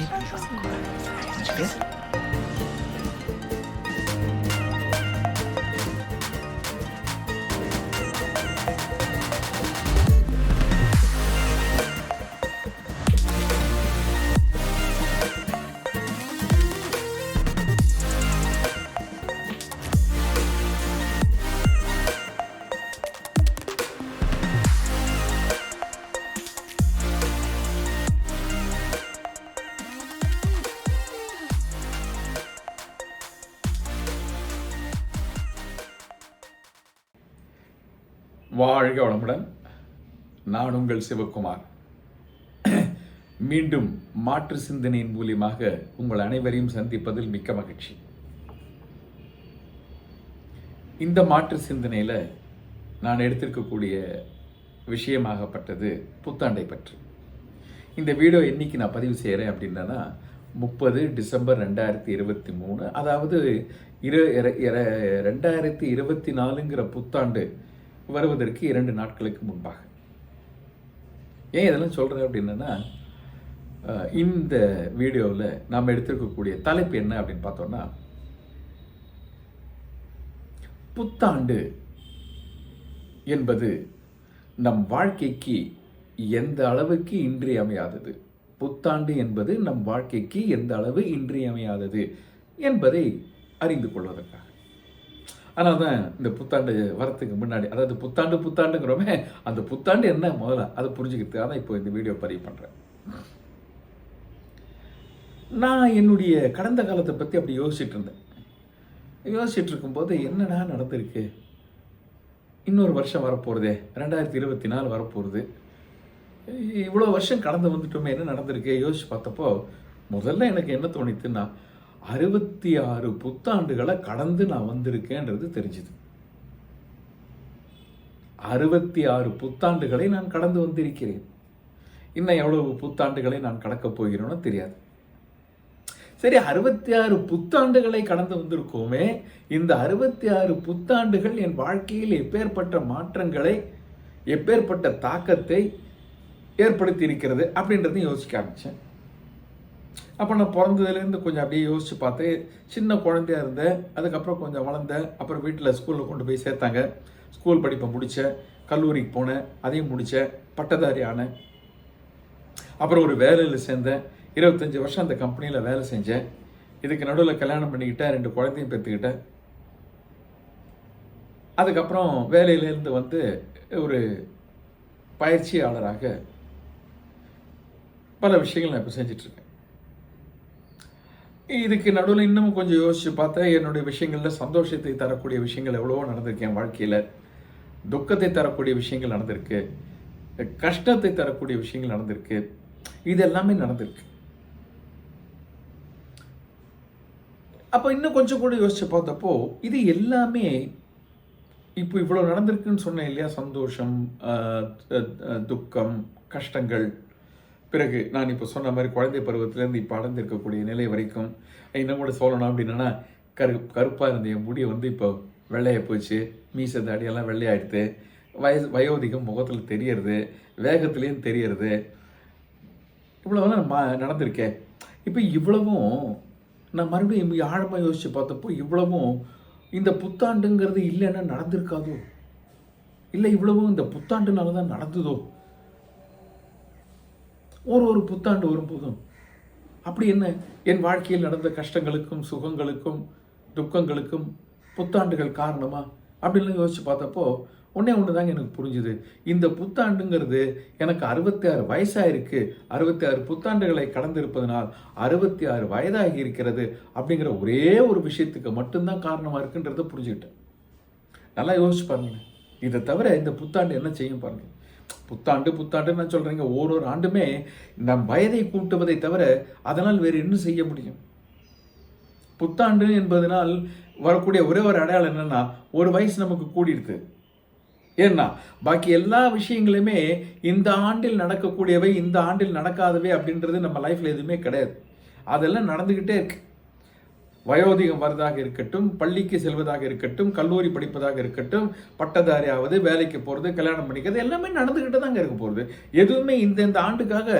你说你过来别 வாழ்க வளமுடன். நான் உங்கள் சிவகுமார். மீண்டும் மாற்று சிந்தனையின் மூலியமாக உங்கள் அனைவரையும் சந்திப்பதில் மிக்க மகிழ்ச்சி. இந்த மாற்று சிந்தனையில் நான் எடுத்திருக்கக்கூடிய விஷயமாகப்பட்டது புத்தாண்டை பற்றி. இந்த வீடியோ என்னைக்கு நான் பதிவு செய்கிறேன் அப்படின்னா முப்பது டிசம்பர் ரெண்டாயிரத்தி இருபத்தி மூணு அதாவது இரு ரெண்டாயிரத்தி இருபத்தி நாலுங்கிற புத்தாண்டு வருவதற்கு இரண்டு நாட்களுக்கு முன்பாக. ஏன் இதெல்லாம் சொல்கிறேன் அப்படின்னா இந்த வீடியோவில் நாம் எடுத்திருக்கக்கூடிய தலைப்பு என்ன அப்படின்னு பார்த்தோம்னா புத்தாண்டு என்பது நம் வாழ்க்கைக்கு எந்த அளவுக்கு இன்றியமையாதது? புத்தாண்டு என்பது நம் வாழ்க்கைக்கு எந்த அளவு இன்றியமையாதது என்பதை அறிந்து கொள்வதற்காக. ஆனால் தான் இந்த புத்தாண்டு வரத்துக்கு முன்னாடி அதாவது புத்தாண்டு புத்தாண்டுங்கிறோமே அந்த புத்தாண்டு என்ன முதல்ல? அதை புரிஞ்சுக்கிறதுக்காக தான் இப்போ இந்த வீடியோ பதிவு பண்ணுறேன் நான் என்னுடைய கடந்த காலத்தை பற்றி அப்படி யோசிச்சுட்டு இருந்தேன். யோசிச்சுட்டு இருக்கும்போது என்னடா நடந்திருக்கு? இன்னொரு வருஷம் வரப்போகிறதே ரெண்டாயிரத்தி இருபத்தி நாலு வரப்போகிறது இவ்வளோ வருஷம் கடந்து வந்துட்டோமே என்ன நடந்திருக்கு? யோசிச்சு பார்த்தப்போ முதல்ல எனக்கு என்ன தோணித்துன்னா அறுபத்தி ஆறு புத்தாண்டுகளை கடந்து நான் வந்திருக்கேன்றது தெரிஞ்சுது. அறுபத்தி ஆறு புத்தாண்டுகளை நான் கடந்து வந்திருக்கிறேன். இன்னும் எவ்வளவு புத்தாண்டுகளை நான் கடக்கப் போகிறேனோ தெரியாது. சரி அறுபத்தி ஆறு புத்தாண்டுகளை கடந்து வந்திருக்கோமே இந்த அறுபத்தி ஆறு புத்தாண்டுகள் என் வாழ்க்கையில் எப்பேற்பட்ட மாற்றங்களை எப்பேற்பட்ட தாக்கத்தை ஏற்படுத்தி இருக்கிறது அப்படின்றதையும் யோசிக்க ஆரம்பித்தேன் அப்போ நான் பிறந்ததுலேருந்து கொஞ்சம் அப்படியே யோசித்து பார்த்து சின்ன குழந்தையா இருந்தேன். அதுக்கப்புறம் கொஞ்சம் வளர்ந்தேன். அப்புறம் வீட்டில் ஸ்கூலில் கொண்டு போய் சேர்த்தாங்க. ஸ்கூல் படிப்பை முடித்தேன். கல்லூரிக்கு போனேன். அதையும் முடித்தேன். பட்டதாரி ஆனேன். அப்புறம் ஒரு வேலையில் சேர்ந்தேன். இருபத்தஞ்சி வருஷம் அந்த கம்பெனியில் வேலை செஞ்சேன். இதுக்கு நடுவில் கல்யாணம் பண்ணிக்கிட்டேன். ரெண்டு குழந்தையும் பெற்றுக்கிட்டேன். அதுக்கப்புறம் வேலையிலேருந்து வந்து ஒரு பயிற்சியாளராக பல விஷயங்கள் நான் இப்போ செஞ்சிட்ருக்கேன் இதுக்கு நடுவில் இன்னும் கொஞ்சம் யோசித்து பார்த்தா என்னுடைய விஷயங்களில் சந்தோஷத்தை தரக்கூடிய விஷயங்கள் எவ்வளவோ நடந்திருக்கு என் வாழ்க்கையில். துக்கத்தை தரக்கூடிய விஷயங்கள் நடந்திருக்கு. கஷ்டத்தை தரக்கூடிய விஷயங்கள் நடந்திருக்கு. இது எல்லாமே நடந்திருக்கு. அப்போ இன்னும் கொஞ்சம் கூட யோசிச்சு பார்த்தப்போ இது எல்லாமே இப்போ இவ்வளோ நடந்திருக்குன்னு சொன்னேன் இல்லையா? சந்தோஷம் துக்கம் கஷ்டங்கள். பிறகு நான் இப்போ சொன்ன மாதிரி குழந்தை பருவத்திலேருந்து இப்போ அடைந்திருக்கக்கூடிய நிலை வரைக்கும் இன்னும் கூட சொல்லணும் அப்படின்னா கரு கருப்பாக இருந்த என் முடியை வந்து இப்போ வெள்ளையாக போச்சு. மீச தாடியெல்லாம் வெள்ளையாயிடுது. வயசு வயோதிகம் முகத்தில் தெரியறது வேகத்துலேயும் தெரியறது. இவ்வளோலாம் மா நடந்திருக்கேன் இப்போ இவ்வளவும் நான் மறுபடியும் ஆழமாக யோசித்து பார்த்தப்போ இவ்வளவும் இந்த புத்தாண்டுங்கிறது இல்லைன்னா நடந்திருக்காதோ? இல்லை இவ்வளவும் இந்த புத்தாண்டுனால தான் நடந்ததோ? ஒரு ஒரு புத்தாண்டு வரும்போதும் அப்படி என்ன? என் வாழ்க்கையில் நடந்த கஷ்டங்களுக்கும் சுகங்களுக்கும் துக்கங்களுக்கும் புத்தாண்டுகள் காரணமா? அப்படின்னு யோசிச்சு பார்த்தப்போ ஒன்றே ஒன்று தாங்க எனக்கு புரிஞ்சுது. இந்த புத்தாண்டுங்கிறது எனக்கு அறுபத்தி ஆறு வயசாயிருக்கு. அறுபத்தி ஆறு புத்தாண்டுகளை கடந்திருப்பதனால் அறுபத்தி ஆறு வயதாகி இருக்கிறது அப்படிங்கிற ஒரே ஒரு விஷயத்துக்கு மட்டும்தான் காரணமாக இருக்குன்றதை புரிஞ்சுக்கிட்டேன். நல்லா யோசிச்சு பாருங்க இதை தவிர இந்த புத்தாண்டு என்ன செய்யும் பாருங்கள் புத்தாண்டு புத்தாண்டுன்னு நான் சொல்றேங்க. ஒரு ஒரு ஆண்டுமே நம் வயதை கூட்டுவதை தவிர அதனால் வேறு என்ன செய்ய முடியும்? புத்தாண்டு என்பதனால் வரக்கூடிய ஒரே ஒரு அடையாளம் என்னன்னா ஒரு வயசு நமக்கு கூடிடுது ஏன்னா பாக்கி எல்லா விஷயங்களுமே இந்த ஆண்டில் நடக்கக்கூடியவை இந்த ஆண்டில் நடக்காதவை அப்படின்றது நம்ம லைஃப்ல எதுவுமே கிடையாது. அதெல்லாம் நடந்துக்கிட்டே இருக்கு. வயோதிகம் வரதாக இருக்கட்டும் பள்ளிக்கு செல்வதாக இருக்கட்டும் கல்லூரி படிப்பதாக இருக்கட்டும் பட்டதாரி ஆவது வேலைக்கு போகிறது கல்யாணம் பண்ணிக்கிறது எல்லாமே நடந்துக்கிட்டு தாங்க இருக்க போகிறது எதுவுமே இந்த இந்த ஆண்டுக்காக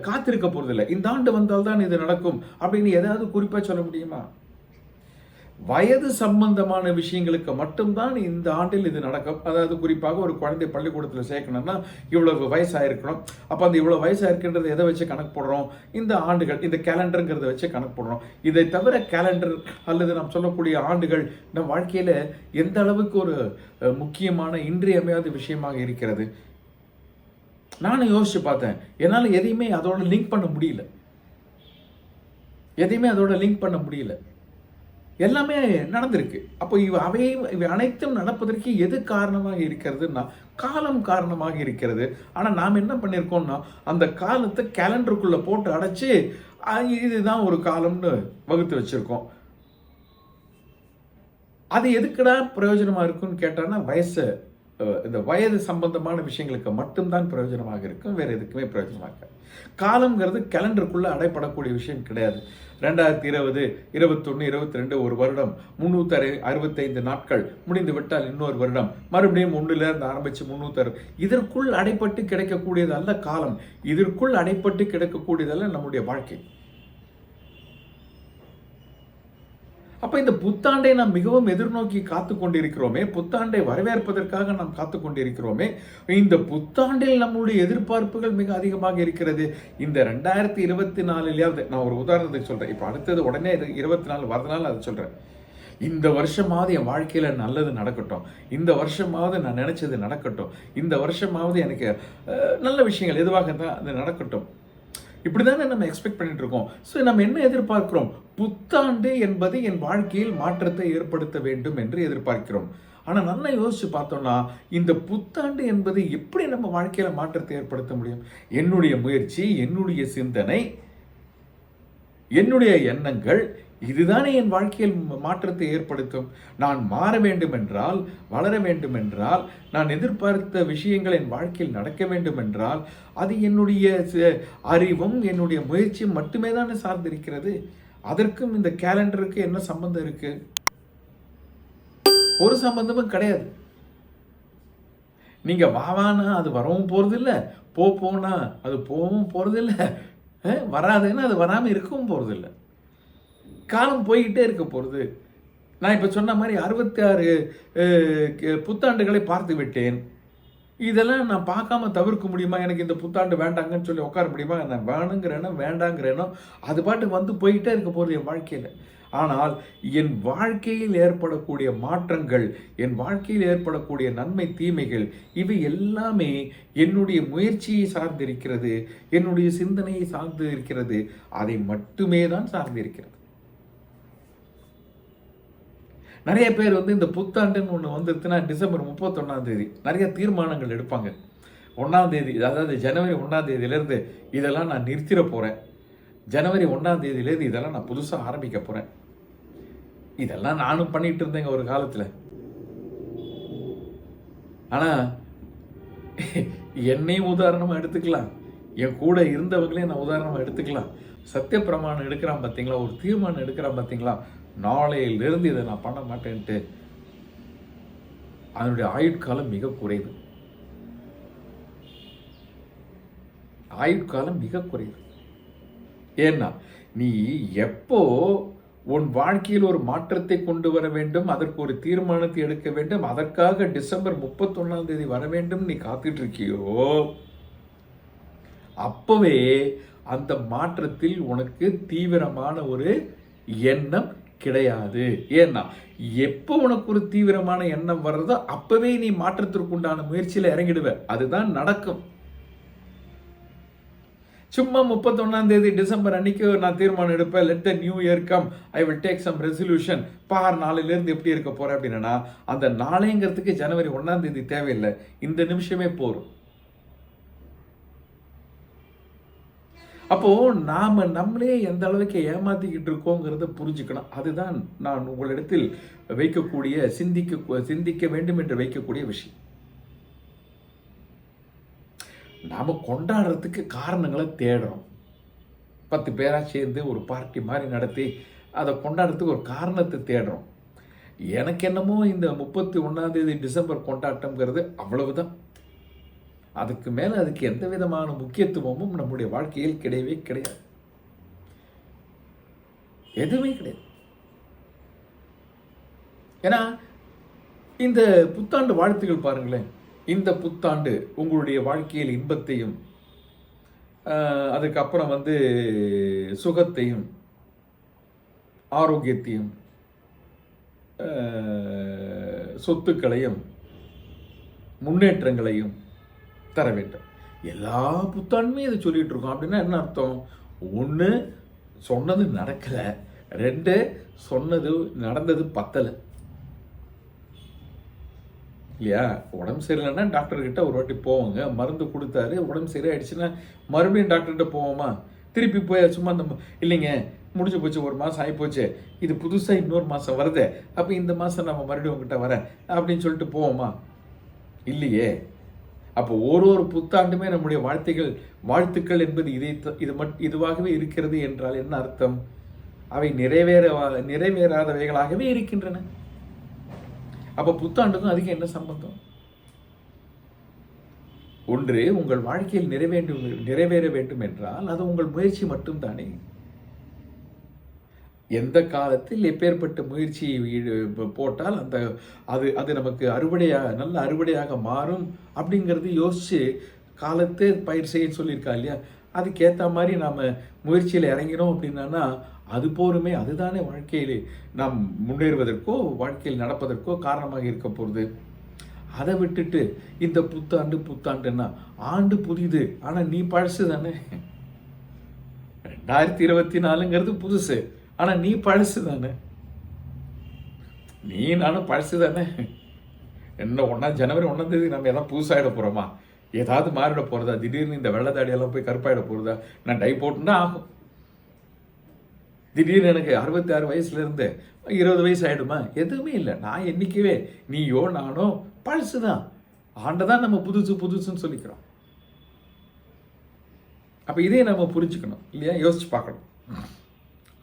காத்திருக்க போகிறதில்ல இந்த ஆண்டு வந்தால்தான் இது நடக்கும் அப்படின்னு ஏதாவது குறிப்பாக சொல்ல முடியுமா? வயது சம்பந்தமான விஷயங்களுக்கு மட்டும்தான் இந்த ஆண்டில் இது நடக்கும். அதாவது குறிப்பாக ஒரு குழந்தை பள்ளிக்கூடத்தில் சேர்க்கணும்னா இவ்வளவு வயசாயிருக்கணும். அப்போ அந்த இவ்வளோ வயசாயிருக்குன்றது எதை வச்சு கணக்கு போடுறோம்? இந்த ஆண்டுகள் இந்த கேலண்டருங்கிறத வச்சு கணக்கு போடுறோம். இதை தவிர கேலண்டர் அல்லது நாம் சொல்லக்கூடிய ஆண்டுகள் நம் வாழ்க்கையில் எந்த அளவுக்கு ஒரு முக்கியமான இன்றியமையாத விஷயமாக இருக்கிறது? நானும் யோசிச்சு பார்த்தேன். என்னால் எதையுமே அதோட லிங்க் பண்ண முடியல. எதையுமே அதோட லிங்க் பண்ண முடியல. எல்லாமே நடந்திருக்கு. அப்போ இவ அவை இவை அனைத்தும் நடப்பதற்கு எது காரணமாக இருக்கிறதுன்னா காலம் காரணமாக இருக்கிறது. ஆனால் நாம் என்ன பண்ணியிருக்கோம்னா அந்த காலத்தை கேலண்டருக்குள்ளே போட்டு அடைச்சி இதுதான் ஒரு காலம்னு வகுத்து வச்சிருக்கோம். அது எதுக்குடா பிரயோஜனமாக இருக்குன்னு கேட்டான்னா வயசு. இந்த வயது சம்பந்தமான விஷயங்களுக்கு மட்டும்தான் பிரயோஜனமாக இருக்கும் வேறு எதுக்குமே பிரயோஜனமாக இருக்காது. காலம்ங்கிறது கேலண்டருக்குள்ளே அடைப்படக்கூடிய விஷயம் கிடையாது. ரெண்டாயிரத்தி இருபது இருபத்தொன்று இருபத்தி ரெண்டு ஒரு வருடம் முந்நூற்றி அறு அறுபத்தைந்து நாட்கள் முடிந்து விட்டால் இன்னொரு வருடம் மறுபடியும் ஒன்றுலேருந்து ஆரம்பித்து ஆரம்பிச்சு முந்நூற்றி இதற்குள் அடைப்பட்டு கிடைக்கக்கூடியது அல்ல காலம். இதற்குள் அடைப்பட்டு கிடைக்கக்கூடியதல்ல நம்முடைய வாழ்க்கை. அப்போ இந்த புத்தாண்டை நாம் மிகவும் எதிர்நோக்கி காத்து கொண்டிருக்கிறோமே புத்தாண்டை வரவேற்பதற்காக நாம் காத்து கொண்டிருக்கிறோமே இந்த புத்தாண்டில் நம்முடைய எதிர்பார்ப்புகள் மிக அதிகமாக இருக்கிறது. இந்த ரெண்டாயிரத்தி இருபத்தி நாலுலையாவது நான் ஒரு உதாரணத்துக்கு சொல்கிறேன் இப்போ அடுத்தது உடனே இருபத்தி நாலு வரதுனால அதை சொல்கிறேன் இந்த வருஷமாவது என் வாழ்க்கையில் நல்லது நடக்கட்டும். இந்த வருஷமாவது நான் நினச்சது நடக்கட்டும். இந்த வருஷமாவது எனக்கு நல்ல விஷயங்கள் எதுவாக இருந்தால் அது நடக்கட்டும். இப்படி தானே நம்ம எக்ஸ்பெக்ட் பண்ணிட்டு இருக்கோம் ஸோ நம்ம என்ன எதிர்பார்க்கிறோம்? புத்தாண்டு என்பது என் வாழ்க்கையில் மாற்றத்தை ஏற்படுத்த வேண்டும் என்று எதிர்பார்க்கிறோம். ஆனால் நல்லா யோசிச்சு பார்த்தோம்னா இந்த புத்தாண்டு என்பது எப்படி நம்ம வாழ்க்கையில் மாற்றத்தை ஏற்படுத்த முடியும்? என்னுடைய முயற்சி என்னுடைய சிந்தனை என்னுடைய எண்ணங்கள் இதுதானே என் வாழ்க்கையில் மாற்றத்தை ஏற்படுத்தும். நான் மாற வேண்டுமென்றால் வளர வேண்டுமென்றால் நான் எதிர்பார்த்த விஷயங்கள் என் வாழ்க்கையில் நடக்க வேண்டுமென்றால் அது என்னுடைய அறிவும் என்னுடைய முயற்சியும் மட்டுமே தானே சார்ந்திருக்கிறது. அதற்கும் இந்த கேலண்டருக்கு என்ன சம்பந்தம் இருக்கு? ஒரு சம்பந்தமும் கிடையாது. நீங்க வாவானா அது வரவும் போறது போ போனா அது போகவும் போகிறதில்ல வராதுன்னா அது வராமல் இருக்கவும் போறது காலம் போய்கிட்டே இருக்க போகிறது நான் இப்போ சொன்ன மாதிரி அறுபத்தி ஆறு புத்தாண்டுகளை பார்த்து விட்டேன். இதெல்லாம் நான் பார்க்காம தவிர்க்க முடியுமா? எனக்கு இந்த புத்தாண்டு வேண்டாங்கன்னு சொல்லி உட்கார முடியுமா? நான் வேணுங்கிறேனோ வேண்டாங்கிறேனோ அது பாட்டுக்கு வந்து போயிட்டே இருக்க போகிறது என் வாழ்க்கையில். ஆனால் என் வாழ்க்கையில் ஏற்படக்கூடிய மாற்றங்கள் என் வாழ்க்கையில் ஏற்படக்கூடிய நன்மை தீமைகள் இவை எல்லாமே என்னுடைய முயற்சியை சார்ந்திருக்கிறது என்னுடைய சிந்தனையை சார்ந்து இருக்கிறது அதை மட்டுமே தான் சார்ந்திருக்கிறது. நிறைய பேர் வந்து இந்த புத்தாண்டுன்னு ஒன்று வந்துருச்சுன்னா டிசம்பர் முப்பத்தொன்னாம் தேதி நிறைய தீர்மானங்கள் எடுப்பாங்க. ஒன்றாம் தேதி அதாவது ஜனவரி ஒன்றாம் தேதியிலேருந்து இதெல்லாம் நான் நிறுத்திட போகிறேன் ஜனவரி ஒன்றாம் தேதியிலேருந்து இதெல்லாம் நான் புதுசாக ஆரம்பிக்க போகிறேன் இதெல்லாம் நானும் பண்ணிகிட்டு இருந்தேங்க ஒரு காலத்தில். ஆனால் என்னையும் உதாரணமாக எடுத்துக்கலாம். என் கூட இருந்தவங்களையும் நான் உதாரணமாக எடுத்துக்கலாம். சத்திய பிரமாணம் எடுக்கிறான் பார்த்தீங்களா ஒரு தீர்மானம் எடுக்கிறான் பார்த்தீங்களா நாளையிலிருந்து இதை நான் பண்ண மாட்டேன்ட்டு. அதனுடைய ஆயுட்காலம் மிக குறைவு. ஆயுட்காலம் மிக குறைவு. ஏன்னா நீ எப்போ உன் வாழ்க்கையில் ஒரு மாற்றத்தை கொண்டு வர வேண்டும் அதற்கு ஒரு தீர்மானத்தை எடுக்க வேண்டும் அதற்காக டிசம்பர் முப்பத்தொன்னாம் தேதி வர வேண்டும் நீ காத்துட்டு இருக்கியோ அப்பவே அந்த மாற்றத்தில் உனக்கு தீவிரமான ஒரு எண்ணம் கிடையாது. ஏன்னா எப்போ உனக்கு ஒரு தீவிரமான எண்ணம் வர்றதோ அப்பவே நீ மாற்றத்திற்குண்டான முயற்சியில் இறங்கிடுவ. அதுதான் நடக்கும். சும்மா முப்பத்தொன்னாம் தேதி டிசம்பர் அன்னைக்கு நான் தீர்மானம் எடுப்பேன். Let the new year come I will take some resolution for நாளிலேருந்து எப்படி இருக்க போறேன் அப்படின்னா அந்த நாளைங்கிறதுக்கு ஜனவரி ஒன்றாம் தேதி தேவையில்லை. இந்த நிமிஷமே போகும் அப்போது நாம் நம்மளே எந்த அளவுக்கு ஏமாத்திக்கிட்டு இருக்கோங்கிறத புரிஞ்சுக்கணும். அதுதான் நான் உங்களிடத்தில் வைக்கக்கூடிய சிந்திக்க சிந்திக்க வேண்டும் என்று வைக்கக்கூடிய விஷயம். நாம் கொண்டாடுறதுக்கு காரணங்களை தேடுறோம். பத்து பேராக சேர்ந்து ஒரு பார்ட்டி மாதிரி நடத்தி அதை கொண்டாடுறதுக்கு ஒரு காரணத்தை தேடுறோம். எனக்கு என்னமோ இந்த முப்பத்தி ஒன்றாம் தேதி டிசம்பர் கொண்டாட்டம்ங்கிறது அவ்வளவுதான். அதுக்கு மேலே அதுக்கு எந்த விதமான முக்கியத்துவமும் நம்முடைய வாழ்க்கையில் கிடையவே கிடையாது. எதுவுமே கிடையாது. ஏன்னா இந்த புத்தாண்டு வாழ்த்துகள் பாருங்களேன். இந்த புத்தாண்டு உங்களுடைய வாழ்க்கையில் இன்பத்தையும் அதுக்கப்புறம் வந்து சுகத்தையும் ஆரோக்கியத்தையும் சொத்துக்களையும் முன்னேற்றங்களையும் தர வேண்டும் எல்லா புத்தாண்டுமே இதை சொல்லிகிட்டு இருக்கோம். அப்படின்னா என்ன அர்த்தம்? ஒன்று சொன்னது நடக்கலை. ரெண்டு சொன்னது நடந்தது பத்தலை. இல்லையா? உடம்பு சரியில்லைன்னா டாக்டர்கிட்ட ஒரு வாட்டி போவாங்க. மருந்து கொடுத்தாரு. உடம்பு சரியாயிடுச்சுன்னா மறுபடியும் டாக்டர்கிட்ட போவோமா? திருப்பி போய் சும்மா அந்த இல்லைங்க. முடிஞ்சு போச்சு ஒரு மாதம் ஆகி போச்சு இது புதுசாக இன்னொரு மாதம் வருதே. அப்போ இந்த மாதம் நம்ம மறுபடியும் உங்ககிட்ட வரேன். அப்படின்னு சொல்லிட்டு போவோமா? இல்லையே. அப்போ ஒரு ஒரு புத்தாண்டுமே நம்முடைய வாழ்த்துகள் வாழ்த்துக்கள் என்பது இதை இது மட் இதுவாகவே இருக்கிறது என்றால் என்ன அர்த்தம்? அவை நிறைவேற நிறைவேறாதவைகளாகவே இருக்கின்றன. அப்போ புத்தாண்டுக்கும் அதுக்கு என்ன சம்பந்தம்? ஒன்று உங்கள் வாழ்க்கையில் நிறைவேண்டும் நிறைவேற வேண்டும் என்றால் அது உங்கள் முயற்சி மட்டும்தானே. எந்த காலத்தில் எப்பேற்பட்ட முயற்சியை போட்டால் அந்த அது அது நமக்கு அறுவடையாக நல்ல அறுவடையாக மாறும் அப்படிங்கிறது யோசித்து காலத்தை பயிர் செய்ய சொல்லியிருக்கா இல்லையா? அதுக்கேற்ற மாதிரி நாம் முயற்சியில் இறங்கினோம் அப்படின்னா அது போருமே அதுதானே வாழ்க்கையில் நாம் முன்னேறுவதற்கோ வாழ்க்கையில் நடப்பதற்கோ காரணமாக இருக்க போகிறது அதை விட்டுட்டு இந்த புத்தாண்டு புத்தாண்டுன்னா ஆண்டு புதிது. ஆனால் நீ பழசு தானே ரெண்டாயிரத்தி இருபத்தி நாலுங்கிறது புதுசு. ஆனால் நீ பழசு தானே நீ நானும் பழசு தானே என்ன ஒன்றா ஜனவரி ஒன்றாம் தேதி நம்ம எதாவது புதுசாகிட போகிறோமா ஏதாவது மாறிட போகிறதா திடீர்னு இந்த வெள்ளத்தாடியெல்லாம் போய் கருப்பாயிட போகிறதா நான் டை போட்டுன்னா ஆகும். திடீர்னு எனக்கு அறுபத்தி ஆறு வயசுலேருந்து இருபது வயசு ஆகிடுமா எதுவுமே இல்லை. நான் என்றைக்குவே நீயோ நானோ பழசு தான் ஆண்டை தான் நம்ம புதுசு புதுசுன்னு சொல்லிக்கிறோம். அப்போ இதே நம்ம புரிஞ்சுக்கணும். இல்லையா? யோசிச்சு பார்க்கணும்.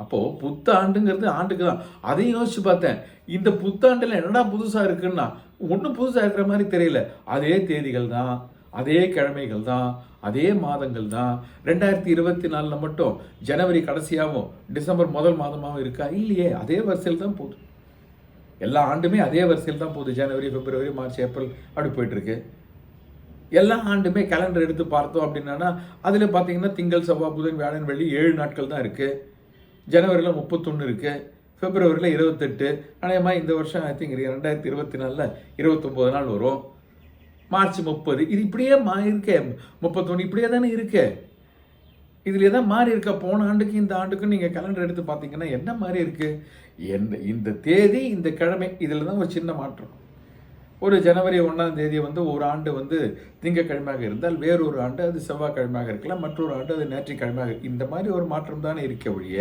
அப்போது புத்தாண்டுங்கிறது ஆண்டுக்கு தான். அதையும் யோசிச்சு பார்த்தேன். இந்த புத்தாண்டில் என்னடா புதுசாக இருக்குன்னா ஒன்றும் புதுசாக இருக்கிற மாதிரி தெரியல. அதே தேதிகள் தான் அதே கிழமைகள் தான் அதே மாதங்கள் தான். ரெண்டாயிரத்தி இருபத்தி நாலில் மட்டும் ஜனவரி கடைசியாகவும் டிசம்பர் முதல் மாதமாகவும் இருக்கா? இல்லையே அதே வரிசையில் தான் போகுது. எல்லா ஆண்டுமே அதே வரிசையில் தான் போகுது. ஜனவரி பிப்ரவரி மார்ச் ஏப்ரல் அப்படி போயிட்டுருக்கு. எல்லா ஆண்டுமே கேலண்டர் எடுத்து பார்த்தோம் அப்படின்னா அதில் பார்த்தீங்கன்னா திங்கள் செவ்வாய் புதன் வியாழன் வெள்ளி ஏழு நாட்கள் தான் இருக்குது ஜனவரியில் முப்பத்தொன்று இருக்குது பிப்ரவரியில் இருபத்தெட்டு. அநேகமாக இந்த வருஷம் ஐ திங்க் ரெண்டாயிரத்தி இருபத்தி நாலில் இருபத்தொம்போது நாள் வரும். மார்ச் முப்பது. இது இப்படியே மா இருக்கே முப்பத்தொன்று இப்படியே தானே இருக்கே. இதில் தான் மாறி இருக்கா போன ஆண்டுக்கு இந்த ஆண்டுக்கும் நீங்கள் கலண்டர் எடுத்து பார்த்தீங்கன்னா என்ன மாதிரி இருக்குது எந்த இந்த தேதி இந்த கிழமை இதில் தான் ஒரு சின்ன மாற்றம். ஒரு ஜனவரி ஒன்றாம் தேதி வந்து ஒரு ஆண்டு வந்து திங்கக்கிழமையாக இருந்தால் வேறொரு ஆண்டு அது செவ்வாய்க்கிழமையாக இருக்கலாம் மற்றொரு ஆண்டு அது ஞாயிற்றுக்கிழமையாக இருக்கு. இந்த மாதிரி ஒரு மாற்றம் தானே இருக்க ஒழிய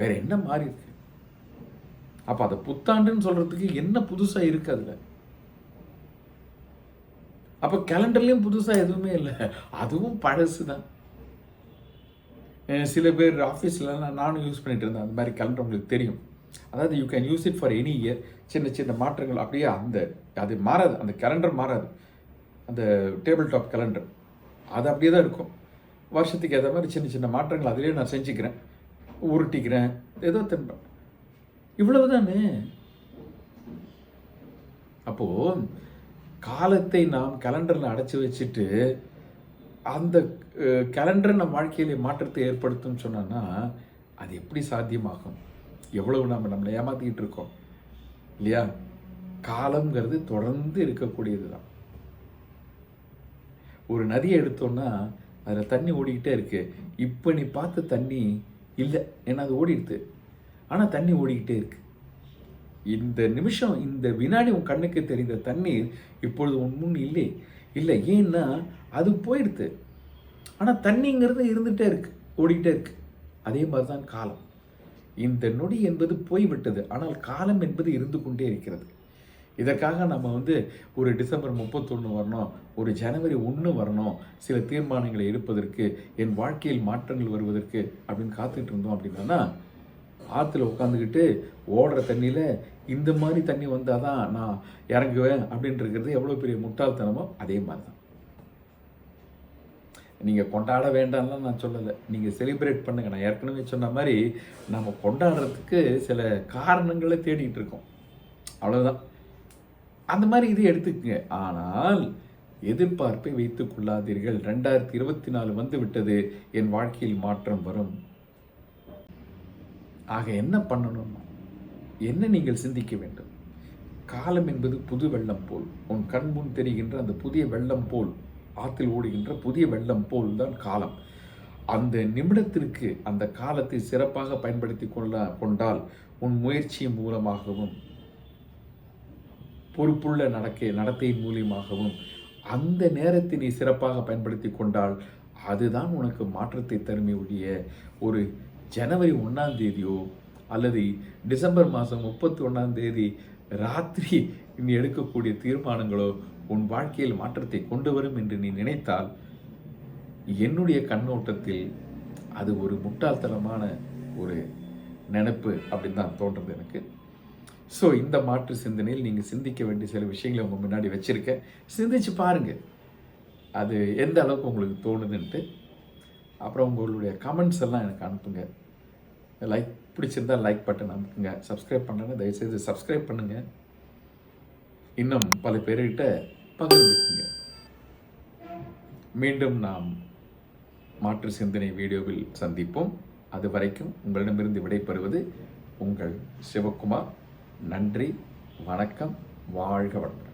வேற என்ன மாறி இருக்கு? அப்போ அதை புத்தாண்டுன்னு சொல்கிறதுக்கு என்ன புதுசாக இருக்கு அதில்? அப்போ கேலண்டர்லேயும் புதுசாக எதுவுமே இல்லை. அதுவும் பழசு தான் சில பேர் ஆஃபீஸில் நானும் யூஸ் பண்ணிட்டு இருந்தேன். அந்த மாதிரி கேலண்டர் உங்களுக்கு தெரியும். அதாவது you can use it for any year சின்ன சின்ன மாற்றங்கள் அப்படியே அந்த அது மாறாது. அந்த கேலண்டர் மாறாது. அந்த டேபிள் டாப் கேலண்டர் அது அப்படியே தான் இருக்கும். வருஷத்துக்கு ஏற்ற மாதிரி சின்ன சின்ன மாற்றங்கள் அதிலே நான் செஞ்சுக்கிறேன். உருட்டிக்கிறேன். ஏதோ தின்றோம் இவ்வளவு தானே அப்போது காலத்தை நாம் கேலண்டரில் அடைச்சி வச்சுட்டு அந்த கேலண்டர் நம் வாழ்க்கையிலே மாற்றத்தை ஏற்படுத்தும்னு சொன்னோன்னா அது எப்படி சாத்தியமாகும்? எவ்வளவு நம்ம நம்மளை ஏமாத்திக்கிட்டு இருக்கோம்? இல்லையா? காலம்ங்கிறது தொடர்ந்து இருக்கக்கூடியது தான் ஒரு நதியை எடுத்தோம்னா அதில் தண்ணி ஓடிக்கிட்டே இருக்கு. இப்போ நீ பார்த்த தண்ணி இல்லை. ஏன்னா அது ஓடிடுது. ஆனால் தண்ணி ஓடிக்கிட்டே இருக்கு. இந்த நிமிஷம் இந்த வினாடி உன் கண்ணுக்கு தெரிந்த தண்ணீர் இப்பொழுது உன் முன் இல்லை. இல்லை ஏன்னா அது போயிடுது. ஆனால் தண்ணிங்கிறது இருந்துகிட்டே இருக்கு. ஓடிக்கிட்டே இருக்கு. அதே மாதிரி தான் காலம். இந்த நொடி என்பது போய்விட்டது. ஆனால் காலம் என்பது இருந்து கொண்டே இருக்கிறது. இதற்காக நம்ம வந்து ஒரு டிசம்பர் முப்பத்தொன்று வரணும் ஒரு ஜனவரி ஒன்று வரணும் சில தீர்மானங்களை எடுப்பதற்கு என் வாழ்க்கையில் மாற்றங்கள் வருவதற்கு அப்படின்னு காத்துக்கிட்டு இருந்தோம் அப்படின்னா ஆற்றுல உட்காந்துக்கிட்டு ஓடுற தண்ணியில் இந்த மாதிரி தண்ணி வந்தால் தான் நான் இறங்குவேன் அப்படின்ட்டு இருக்கிறது எவ்வளோ பெரிய முட்டாள்தனமோ அதே மாதிரி தான் நீங்கள் கொண்டாட வேண்டாம்லாம் நான் சொல்லலை. நீங்கள் செலிப்ரேட் பண்ணுங்கள் நான் ஏற்கனவே சொன்ன மாதிரி நம்ம கொண்டாடுறதுக்கு சில காரணங்களை தேடிகிட்டு இருக்கோம். அவ்வளோதான் அந்த மாதிரி இதை எடுத்துக்கங்க. ஆனால் எதிர்பார்ப்பை வைத்துக் கொள்ளாதீர்கள். ரெண்டாயிரத்தி இருபத்தி நாலு வந்து விட்டது. என் வாழ்க்கையில் மாற்றம் வரும். ஆக என்ன பண்ணணும்? என்ன நீங்கள் சிந்திக்க வேண்டும்? காலம் என்பது புது வெள்ளம் போல். உன் கண் முன் தெரிகின்ற அந்த புதிய வெள்ளம் போல். ஆற்றில் ஓடுகின்ற புதிய வெள்ளம் போல் தான் காலம். அந்த நிமிடத்திற்கு அந்த காலத்தை சிறப்பாக பயன்படுத்தி கொள்ள கொண்டால் உன் முயற்சியின் மூலமாகவும் பொறுப்புள்ள நடக்க நடத்தையின் மூலியமாகவும் அந்த நேரத்தை நீ சிறப்பாக பயன்படுத்தி கொண்டால் அதுதான் உனக்கு மாற்றத்தை தருமே ஒழிய ஒரு ஜனவரி ஒன்றாம் தேதியோ அல்லது டிசம்பர் மாதம் முப்பத்தி ஒன்றாம் தேதி ராத்திரி நீ எடுக்கக்கூடிய தீர்மானங்களோ உன் வாழ்க்கையில் மாற்றத்தை கொண்டு வரும் என்று நீ நினைத்தால் என்னுடைய கண்ணோட்டத்தில் அது ஒரு முட்டாள்தனமான ஒரு நினைப்பு அப்படின்னு தான் தோன்றது எனக்கு. ஸோ இந்த மாற்று சிந்தனையில் நீங்கள் சிந்திக்க வேண்டிய சில விஷயங்களை உங்கள் முன்னாடி வச்சுருக்கேன். சிந்திச்சு பாருங்கள் அது எந்த அளவுக்கு உங்களுக்கு தோணுதுன்ட்டு. அப்புறம் உங்களுடைய கமெண்ட்ஸ் எல்லாம் எனக்கு அனுப்புங்க. லைக் பிடிச்சிருந்தா லைக் பட்டன் அனுப்புங்க. சப்ஸ்கிரைப் பண்ணலன்னா தயவுசெய்து சப்ஸ்கிரைப் பண்ணுங்கள் இன்னும் பல பேர்கிட்ட பகிர்ந்துக்குங்க மீண்டும் நாம் மாற்று சிந்தனை வீடியோவில் சந்திப்போம். அது வரைக்கும் உங்களிடமிருந்து விடைபெறுவது உங்கள் சிவகுமார். நன்றி வணக்கம் வாழ்க வளமுடன்.